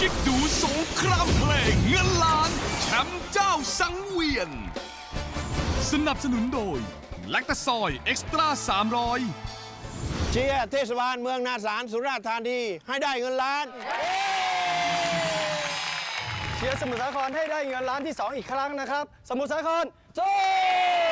กิ๊กดูสงครามเพลงเงินล้านแชมป์เจ้าสังเวียน สนับสนุนโดยแลคตาซอยเอ็กซ์ตร้า300 เชียร์เทศบาลเมืองนาสารสุราษฎร์ธานีให้ได้เงินล้าน เชียร์สมุทรสาครให้ได้เงินล้านที่ 2 อีกครั้งนะครับ สมุทรสาครสู้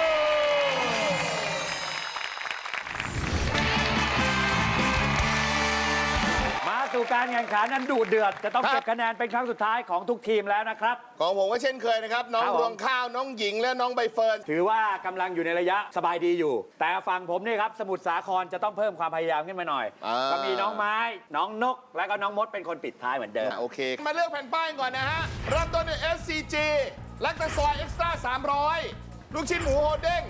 สู่การแข่งขันนั้นดุเดือด จะต้องครับเก็บคะแนนเป็นครั้งสุดท้ายของทุกทีมแล้วนะครับ ของผมก็เช่นเคยนะครับ น้องครับผม รวงข้าวน้องหญิงและน้องใบเฟิร์น ถือว่ากำลังอยู่ในระยะสบายดีอยู่ แต่ฝั่งผมนี่ครับ สมุทรสาครจะต้องเพิ่มความพยายามขึ้นมาหน่อย อ่า ก็มีน้องไม้ น้องนก และก็น้องมดเป็นคนปิดท้ายเหมือนเดิม อะโอเค มาเลือกแผ่นป้ายก่อนนะฮะเริ่มต้นด้วย SCG ลักตะซอยเอ็กซ์ตร้า300 ลูกชิ้นหมูโฮเด้ง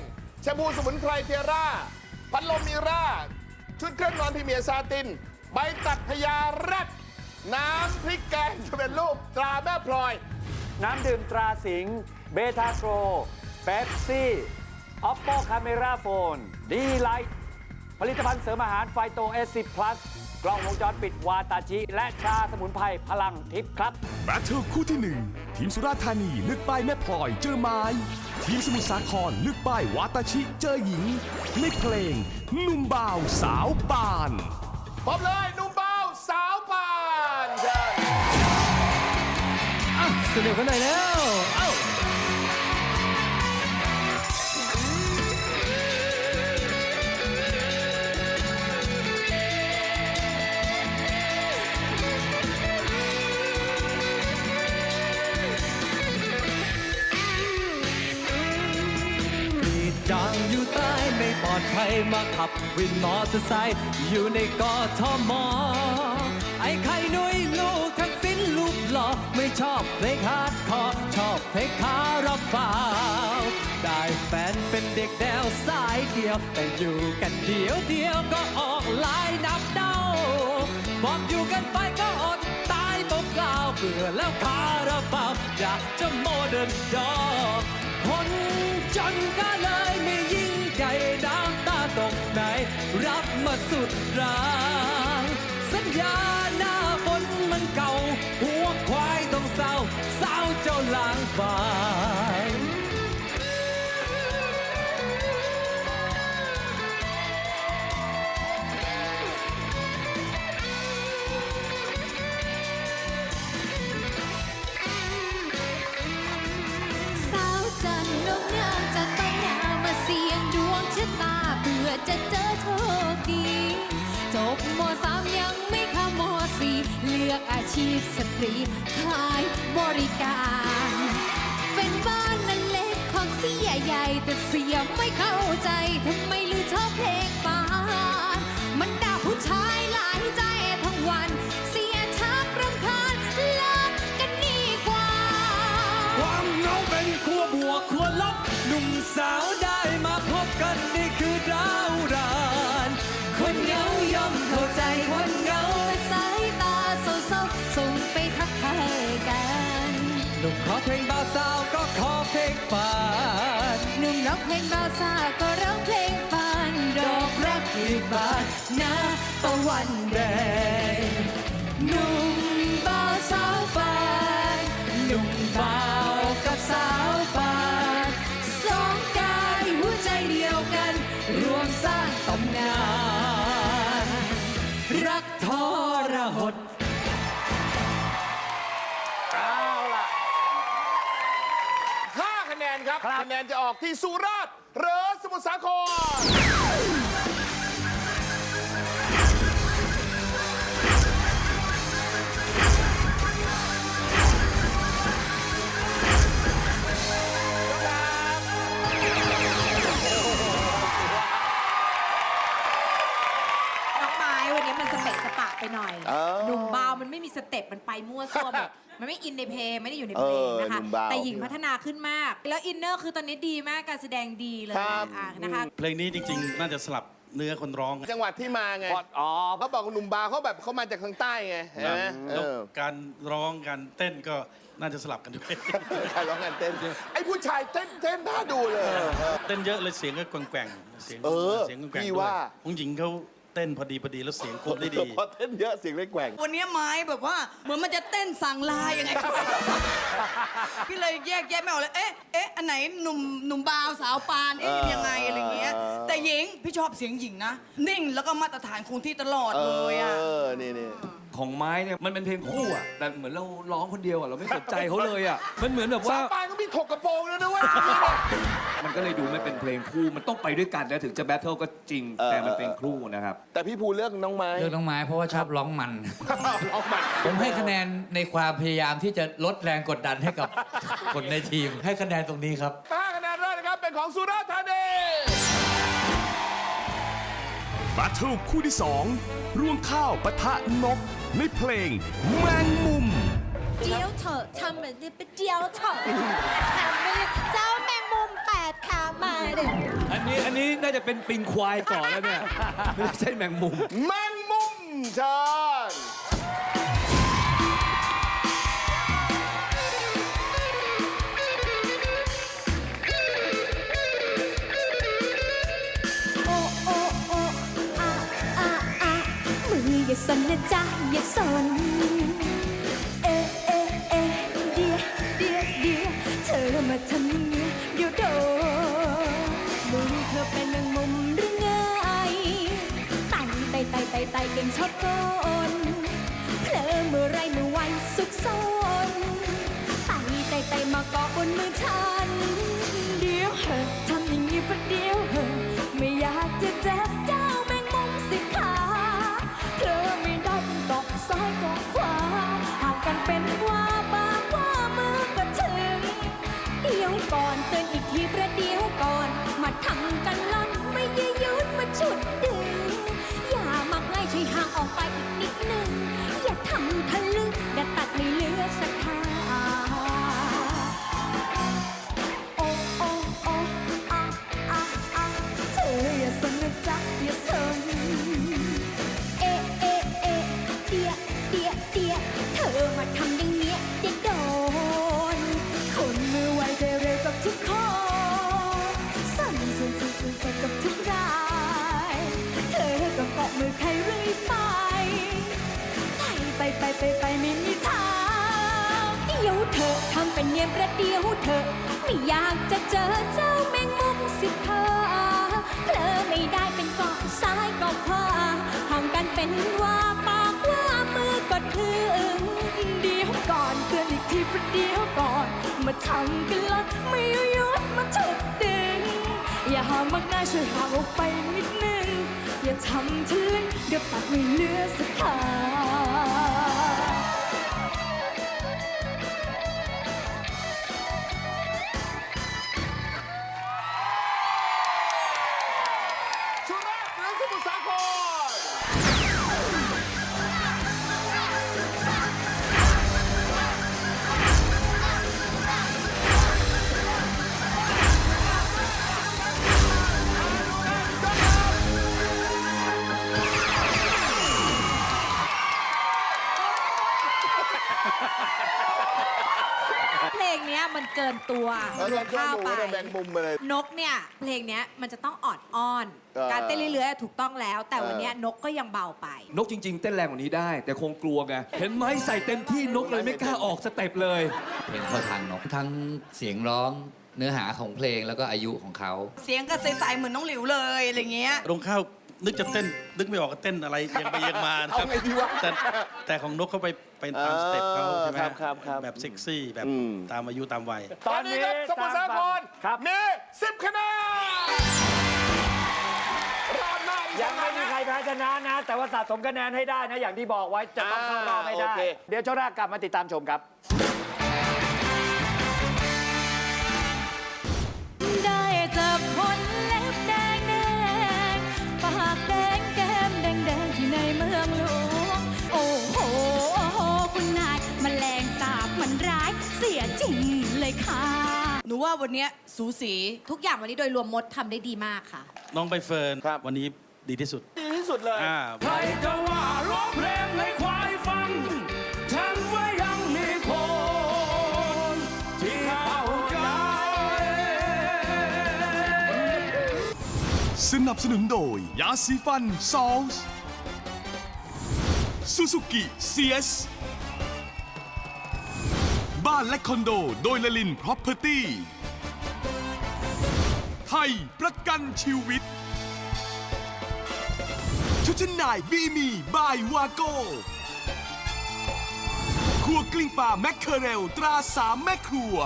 ชาบูสมุนไพรเทียร่า พัดลมมีร่า ชุดเครื่องนอนพรีเมียร์ซาติน ใบตัดพญาแรดน้ำพริกแกงจะเป็นรูปตราแม่พลอย น้ำดื่มตราสิงห์เบทาโกรเบปซี่ออปโปคาเมราโฟนดีไลท์ผลิตภัณฑ์เสริมอาหารไฟโตเอซิพลัสกล้องวงจรปิดวาตาชิ และชาสมุนไพรพลังทิพย์ครับ แบทเทิลคู่ที่1ทีมสุราษฎร์ธานีเลือกป้ายแม่พลอยเจอไม้ ทีมสมุทรสาครเลือกป้ายวาตาชิเจอหญิง ในเพลงหนุ่มบ่าวสาวปาน พร้อมเลยหนุ่มเบาสาวปานเชิญสนุกกันหน่อยแล้ว อดภัยมาขับวินมอเตอร์ไซค์อยู่ในกทมไอ้ไข่นุ้ยลูกทักษิณลูกหล่อไม่ชอบเพลงฮาร์ดคอร์ชอบเพลงคาราบาวได้แฟนเป็นเด็กแนวสายเดียว แต่อยู่กันเดียวเดียวก็ออกลายนับเดาบอกอยู่กันไปก็อด ตาวเบื่อแล้วคาราบาวอยากจะโมเดิร์นดอกคนจนก็เลยไม่ยิ่งใหญ่น้ำตาตกไหน รับมาสุดรางสัญญาหน้าฝนมันเก่า หัวควายต้องเศร้าเศร้าเจ้าลางบาง พสตรีขายบริการ เป็นบ้านนั้นเล็กของเสียใหญ่แต่เสียไม่เข้าใจทำไมลือชอบเพลงปาน มันด่าผู้ชายหลายใจทั้งวัน เสียชักรำคาญเลิกกันดีกว่า ความเหงาเป็นขั้วบวกขั้วลบหนุ่มสาว เพลงบ่าวสาวก็ขอเพลงปานหนุ่มร้องเพลงบาวสาวก็ร้องเพลงปานดอกรักที่บ้านหน้าตะวันแดงหนุ่มบาวสาวปานหนุ่มบาวกับสาวปานสองกายหัวใจเดียวกัน รวมสร้างตำนานรัก คะแนนครับครับ คะแนนจะออกที่สุราษฎร์หรือสมุทรสาคร น้องไม้วันนี้มันสเปะสปะไปหน่อย เออ หนุ่มบาวมันไม่มีสเต็ปมันไปมั่วซั่วหมด มันไม่อินในเพลงไม่ได้อยู่ในเพลงเออนะคะหนุ่มบาวแต่หญิงพัฒนาขึ้นมาก แล้วอินเนอร์คือตอนนี้ดีมากการแสดงดีเลยครับ อะนะคะ เพลงนี้จริงๆ น่าจะสลับเนื้อคนร้องจังหวัดที่มาไงพอดอ๋อ เขาบอกว่าหนุ่มบาร์เขาแบบเขามาจากทางใต้ไงเห็นไหมเอแล้วอการร้องการเต้นก็น่าจะสลับกันด้วยการร้องการเต้นไอ้ผู้ชายเต้นเต้นน่าดูเลย เต้นเยอะเลยเสียงก็แกว่งๆเสียงเออเสียงแกว่งพี่ๆด้วยว่าผู้หญิงเขาเเต้นพอดีพอดีแล้วเสียงกลมได้ดี พอเต้นเยอะเสียงเลยแกว่ง วันนี้ไม้แบบว่าเหมือนมันจะเต้นสั่งลายยังไงพี่เลยแยกแยะไม่ออกเลยเอ๊ะเอ๊ะอันไหนหนุ่มหนุ่มบาวสาวปานเอ๊ะยังไงอะไรเงี้ย แต่หญิงพี่ชอบเสียงหญิงนะ นิ่งแล้วก็มาตรฐานคงที่ตลอดเอเลยอะ อ นี่นี่ ของไม้เนี่ยมันเป็นเพลงคู่อะแต่เหมือนเราร้องคนเดียวอะเราไม่สนใจเขาเลยอะมันเหมือนแบบสาว่าปานก็มีถกกระโปรงแล้วนะเว้ย มันก็เลยดูไม่เป็นเพลงคู่ มันต้องไปด้วยกันนะถึงจะแบทเทิลก็จริง เออ แต่มันเป็นคู่นะครับ แต่พี่ภูเลือกน้องไม้ เลือกน้องไม้เพราะว่าชอบร้องมัน เอามันผมให้คะแนนในความพยายามที่จะลดแรงกดดันให้กับ คนในทีม ให้คะแนนตรงนี้ครับ ห้าคะแนนแรกนะครับ เป็นของสุราษฎร์ธานี บัตเทิลคู่ที่ 2 ร่วงข้าวปะทะนก ในเพลงแมงมุมเดียวเถอะทำแบบนี้ไปเดียวเถอะทำไม่ได้เจ้าแมงมุมแปดขามาเด็กอันนี้อันนี้น่าจะเป็นปิงควายก่อนแล้วเนี่ย ไม่ใช่แมงมุม แมงมุมเชิ อย่าสนนะจ๊ะอย่าสน เอะเอะเอะเดียวเดียวเดียวเธอมาทำอย่างเงี้ยเดี๋ยวโดนมือเธอเป็นแมงมุมหรือไงไต่ไต่ไต่ไต่ไต่เก่งชอบโกนเผลอเมื่อไรเมื่อวันสุขสน ยนประเดี๋ยวเธอ ไม่อยากจะเจอเจ้าแมงมุมสิเธอเผลอไม่ได้เป็นเกาะซ้ายเกาะขวาห่างกันเป็นว่าปากว่ามือก็ถึงเดียวก่อนเตือนอีกทีประเดี๋ยวก่อน มาทำกันละไม่ยุยดมาฉุดดึง อย่าหามักง่ายช่วยห่างออกไปนิดนึง อย่าทำทะลึ่งเดี๋ยวตัดไม่เลือสักขา เพลงเนี้ยมันเกินตัวเออรวมข้าวไปเกินตัวแมงมุมไปเลย นกเนี่ยเพลงเนี้ยมันจะต้องออดอ้อน เออการเต้นเรื่อยๆถูกต้องแล้ว แต่วันเนี้ยเออนกก็ยังเบาไป นกจริง ๆ เต้นแรงกว่านี้ได้ แต่คงกลัวไง เห็นไหมใส่เต็มที่นกเลยไม่กล้าออกสเต็ปเลย เพลงเข้าทางนกทั้งเสียงร้องเนื้อหาของเพลงแล้วก็อายุของเขา เสียงก็ใสๆเหมือนน้องหลิวเลยอะไรเงี้ยลงข้าว นึกจะเต้น นึกไม่ออกก็เต้นอะไรยังไปยังมานะครัเอาไงดีวะแต่แต่ของนกเขาไปเป็นตามสเต็ปเขาใช่ไหมครับครับครับแบบเซ็กซี่แบบอืม ตามอายุตามวัย ตอนนี้ครับสมุทรสาครครับ มี10คะแนนรอบหน้าอีกยังไม่มีสอใครแพ้ชนะนะ แต่ว่าสะสมคะแนนให้ได้นะ อย่างที่บอกไว้จะต้องเข้ารอบให้ได้ อ่าโอเค เดี๋ยวช่วงหน้ากลับมาติดตามชมครับ งเลยค่ะ หนูว่าวันเนี้ยสูสี ทุกอย่างวันนี้โดยรวมมดทำได้ดีมากค่ะ น้องใบเฟิร์นครับวันนี้ดีที่สุด ดีที่สุดเลย อ่า ใครจะว่าร้องเพลงให้ควายฟัง ฉันว่ายังมีคน ที่เข้าใจ สนับสนุนโดย ยาสีฟันซอลส์ซูซูกิเซียสบ้านและคอนโด โดยละลินพรอพเพอร์ตี้ไทยประกันชีวิต ชุดชั้นในบีมีบายวาโก้ครัวกลิ้งปลาแมคเคอเรล ตราสามแม่ครัว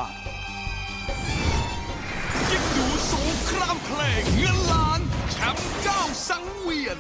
ยิงดูสงครามเพลงเงินล้านแชมป์เจ้าสังเวียน